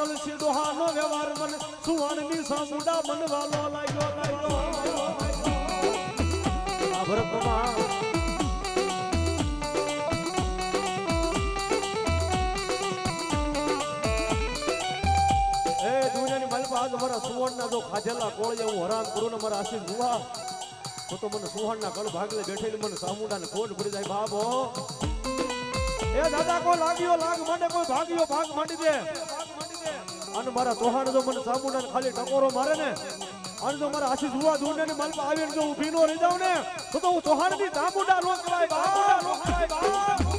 તલસી ડોહાનો વ્યવહાર મને સુવર્ણની સામુડા મનવાલો લાગ્યો લાગ્યો. માલિક આજ મારા સુવર્ણના જો ખાધેલા કોળે હું હરામ કરું ને મારા આશીષ જુવા. તો તો મને સુવર્ણના કળ ભાગલે બેઠેલી મને સામુડાને ખોટ પડી જાય બાબો એ દાદા કો લાગ્યો લાગ મને કોઈ ભાગ્યો ભાગ માંડી દે. અને મારા તોહાણ જો મને સામુડાને ખાલી ટકોરો મારે ને? અને જો મારા આશીષ જુવા દુનિયાની માલિક આવીને જો ઊભી નો રહી જાઉં ને, તો તો હું સામુડા નો બાબુડા નો કહેવાય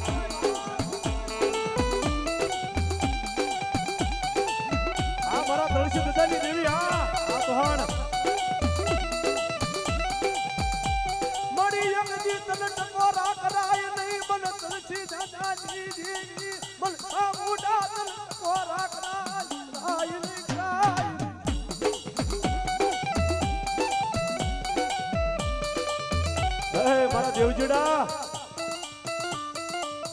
દેવજીડા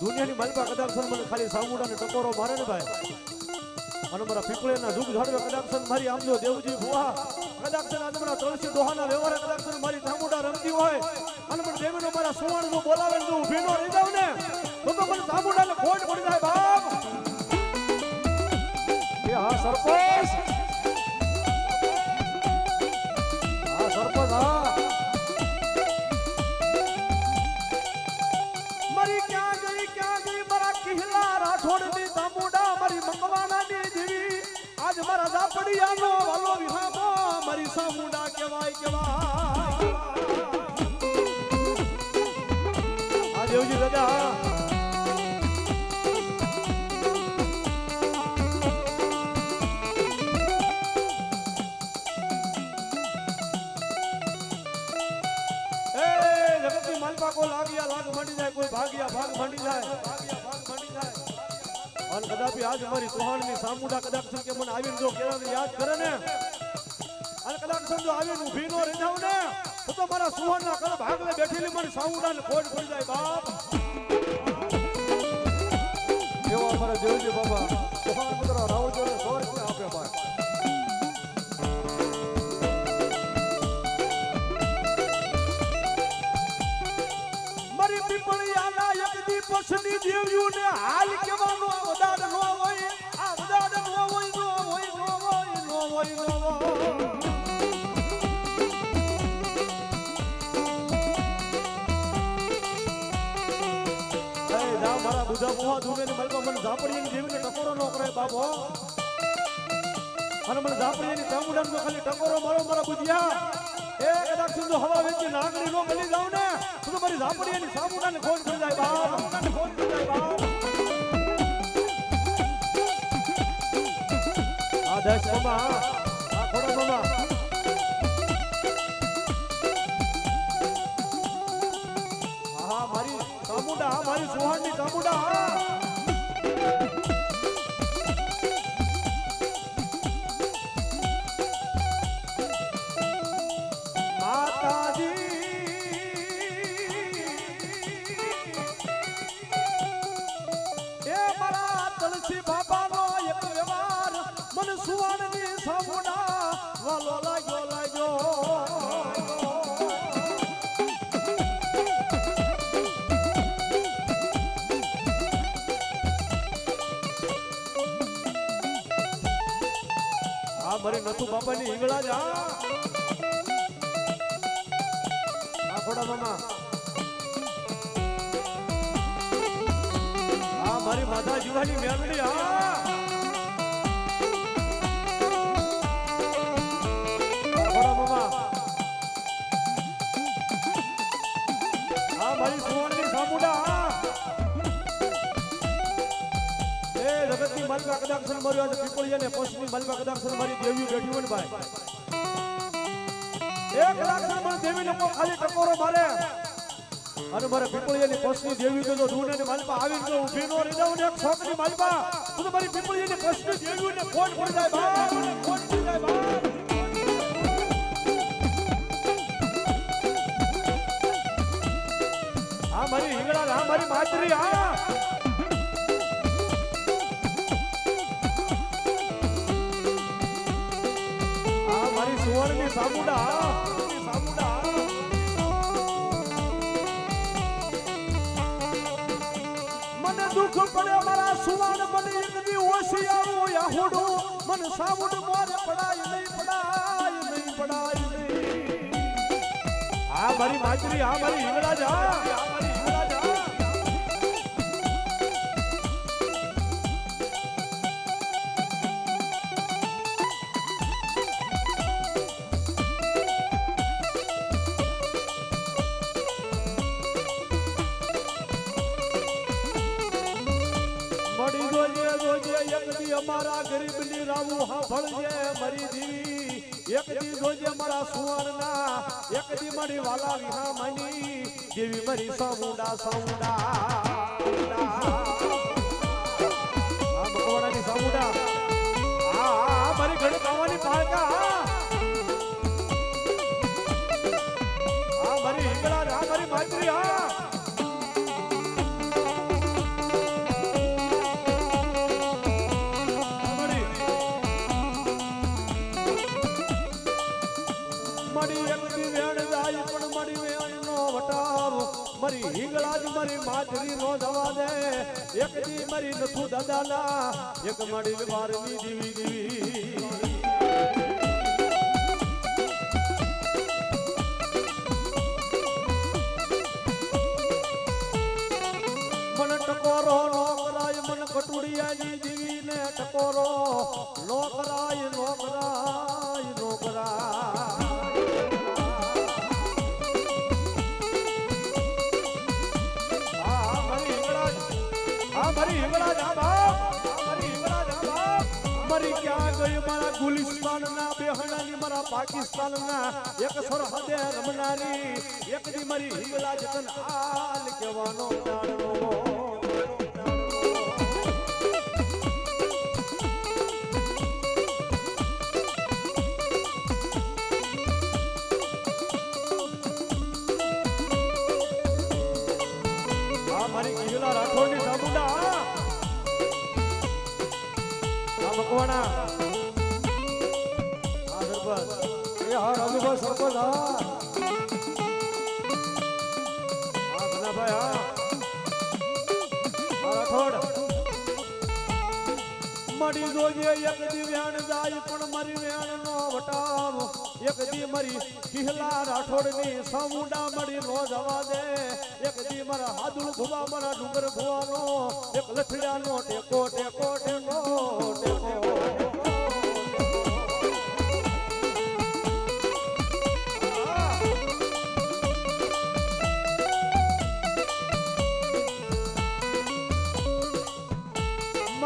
દુનિયાની માલિકા કદાક્ષર મને ખાલી સામુડાને ટકોરો મારે ને ભાઈ. અને મારા પીપળેના દુઃખ ઝાડવે કદાક્ષર મારી આમજો દેવજી ભુવા. કદાક્ષર આજ મારા તુલસી ડોહાના વ્યવહાર કદાક્ષર મારી ધામુડા રમતી હોય. અને મને દેવીનો મારા સુવર્ણ બોલાવે ને જો ઊભી નો ને. તો તો મને ધામુડાને ખોટ પડી જાય બાપ આજ પડિયાનો વાલો વિહામો મારી સામુંડા કેવાય કહેવાય. આ દેવજી દાદા લાગ્યા, લાગ મંડી જાય, કોઈ ભાગ્યા, ભાગ મંડી જાય. કદાપી આજ મારી સુહાણની સામુડા કદાચ કે મને આવીને જો કેળાને યાદ કરે ને. અને કદાચ જો આવીને ઊભી નો રહી જાઉં ને, તો મારા સુહાણના કળ ભાગલે બેઠેલી મારી સામુડાને ખોટ પડી જાય બાપ. એવા અમારા દેવજી બાબા. મને ઝાપડીની દેવીને ટકોરો નો કરે બાબો. અને મને ઝાપડીની ચામુંડાને જો ખાલી ટકોરો મારો મારા બુધિયા એ કદાચ જો હવા વેચી નાગરી નો ગલી જાવ ને, તો તો મારી ઝાપડીની ચામુંડાને ફોન કરી જાય બાપ. ખોટ પડી જાય બાપ. આ દસ મામા, આ ખોડા મામા. મારી ચામુંડા મારી સુહાણની ચામુંડા બાબાનો એક વ્યવહાર મન સુવર્ણની સામુડા મારી નથુ બાપાની ઈંગળા જા આ ખોડા મામા. આ મારી માતા જીવાની મેલડી આ માલિકા કદાક્ષર માર્યો આજે પીપળિયા ને પશ્ચિમ માલિકા કદાક્ષર મારી દેવી હોય ભાઈ એક કદાક્ષર પણ દેવી લોકો ખાલી ટકોરો મારે. અને મારે પીપળિયાની પશ્ચિમ દેવી તો જો ને માલિકા આવી તો ઊભી નો રહી જાઉં ને એક છોકરી માલિકા તો પીપળિયા ની પશ્ચિમ દેવી ને ખોટ પડી જાય બાપ ખોટ પડી જાય બાપ મારી હિંગળા મારી માતરી આ મને દુઃખ પડે મારા સુવાન મને એક દી ઓશિયાળું યાહુડું મને સામુડ મોરે પડાય નહીં પડાય નહીં પડાય નહીં આ મારી હિંગળાજ આ જોજે એક દી અમારા ગરીબ ગરીબની રાવું હાંભળજે મરી દી. એક દી જોજે મારા સુવર્ણના, એક દી મારી વાલા વિહા માની જેવી મારી સાઉડા સાઉડા સામુંડા. આ આ મારી ઘડી ખાવાની પાળકા મારી હિંગળા મારી માત્રી આ માજરી નો જવા દે. એક દી મરી નથુ દાદાના એક મળી વારની દીવી દીવી. મારી આ બાપ મારી આ બાપ મરી ક્યાં ગઈ મારા ગુલિસ્તાન ના બેહણાની, મારા પાકિસ્તાન ના એક સરહદે રમનારી એક દી મારી હિંગળાજ તન આલ કહેવાનો જાણનો મકવાણા આ સરપંચ એ હા, રાજુભાઈ, સરપંચ, હા. આ ધનાભાઈ આ રાઠોડ. મળી જોજે એક દી વ્યાણ જાય, પણ મારી વ્યાણ નો વટાવ. એક દી મારી કિહલા રાઠોડની સામુંડા મળી નો જવા દે. એક દી મારા હાદુલ ભુવા, મારા ડુંગર ભુવાનો, એક લથડિયાનો ટેકો ટેકો ટેકો ટેકો.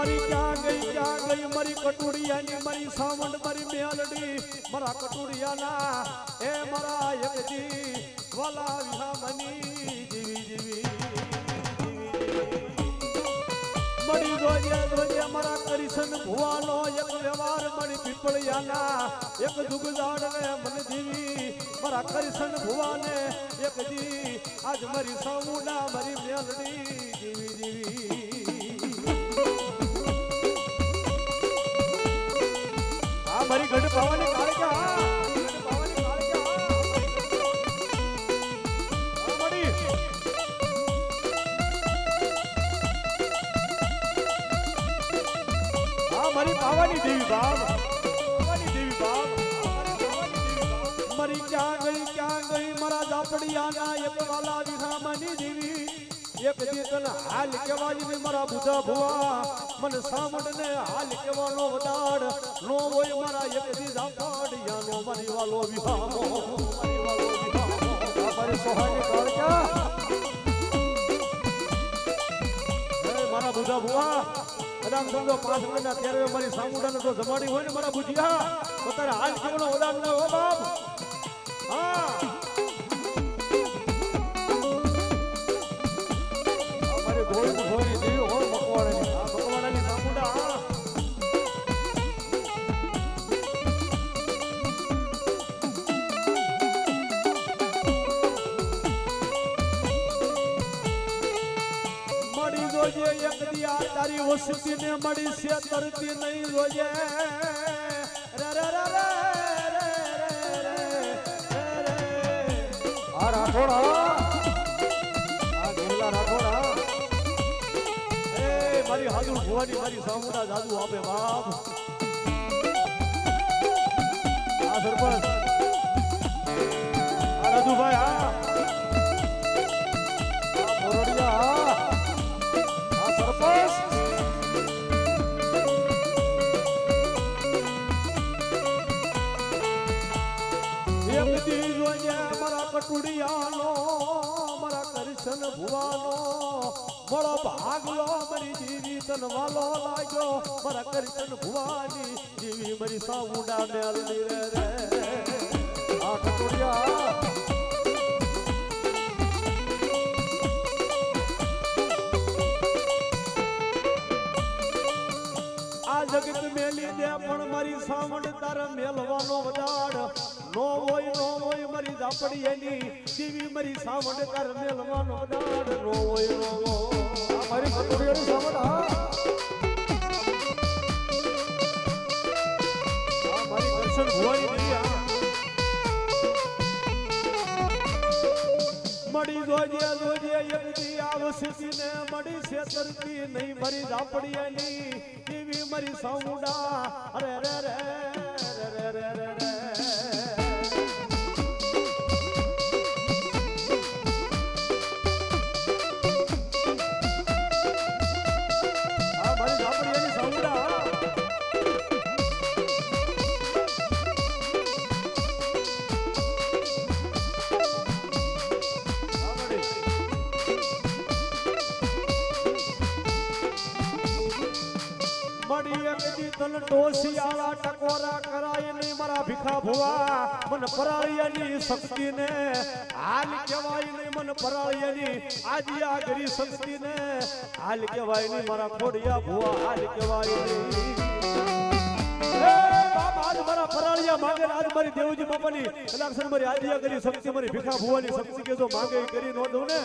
આ ગઈ મરી કટુડિયાની મરી સાવંડ મરી મેલડી. મારા કટુડિયાના એ મારા એકજી વાલા વિહામની જીવી જીવી મળી જોજે જોજે મારા કરીશન ભુવાનો એક વ્યવહાર મળી પીપળિયાના, એક રે મન જીવી. મારા કરીશન ભુવાને એક દી આજ મારી સામુડા મારી મેલડી જીવી જીવી. મારી ગઢ પાવાની મારી પાવાની દેવી બાપ પાવાની દેવી બાપ મારી ક્યાં ગઈ ક્યાં ગઈ, મારા દાપડિયાના એક વાલા વિહામની દેવી. એક દીકન હાલ કેવાની ને મારા બુધા ભુવા. મને સામડ ને હાલ કેવાનો વડાડ નો હોય મારા એક દી યાનો મારી વાલો વિહામો મારી વાલો વિહામો આ મારી સોહાની કાળકા મારા બુધા ભુવા. કદાચ સમજો પાંચ મહિના ત્યારે મારી સામુડાને તો જમાડી હોય ને મારા બુધિયા તો તારે હાલ કેવાનો ઓલાદ ન હો બાપ. ગોવિંદ ભોરી હા મળી એક દી આ તારી મળી છે, તરતી નહીં જોજે રે રે જાદુ ભુવાની મારી સામુના જાદુ આપે બાપ. હા, સરપંચ. હા, રાજુભાઈ, હા. મોરડિયા મારા કટુડિયાનો મારા કરશન ભુવાનો મળો ભાગલો મરી જીવી તન વાલો લાગ્યો. મારા કરશન ભુવાની જીવી મરી સાઉડા ને અલી રે રે. આ કટોડિયા આ જગત મેલી દે પણ મારી સાવણ તાર મેલવાનો વડાડ નો હોય નો હોય મારી ઝાપડી એની જીવી મારી સાવણ તાર મેલવાનો વડાડ નો હોય નો હોય. મળી જોજે જોજે એક દી આવશે ને મળી છે તરતી નહીં મારી ઝાપડી એની જીવી મારી સામુડા અરે રે રે તન ટોસિયાળા ટકોરા કરાય ને મારા ભીખા ભુવા. મન પરાળિયાની શક્તિ ને હાલ કહેવાય નહીં મન પરાળિયાની આજી આગરી શક્તિ ને હાલ કહેવાય ને મારા ખોડિયા ભુવા. હાલ કહેવાય આજ મારા ફરાળિયા માંગે આજ મારી દેવજી બાપાની. લક્ષણ મારી આદિયા કરી શક્તિ, મારી ભીખા ભુવાની શક્તિ કે જો માંગે કરી નો દઉં ને.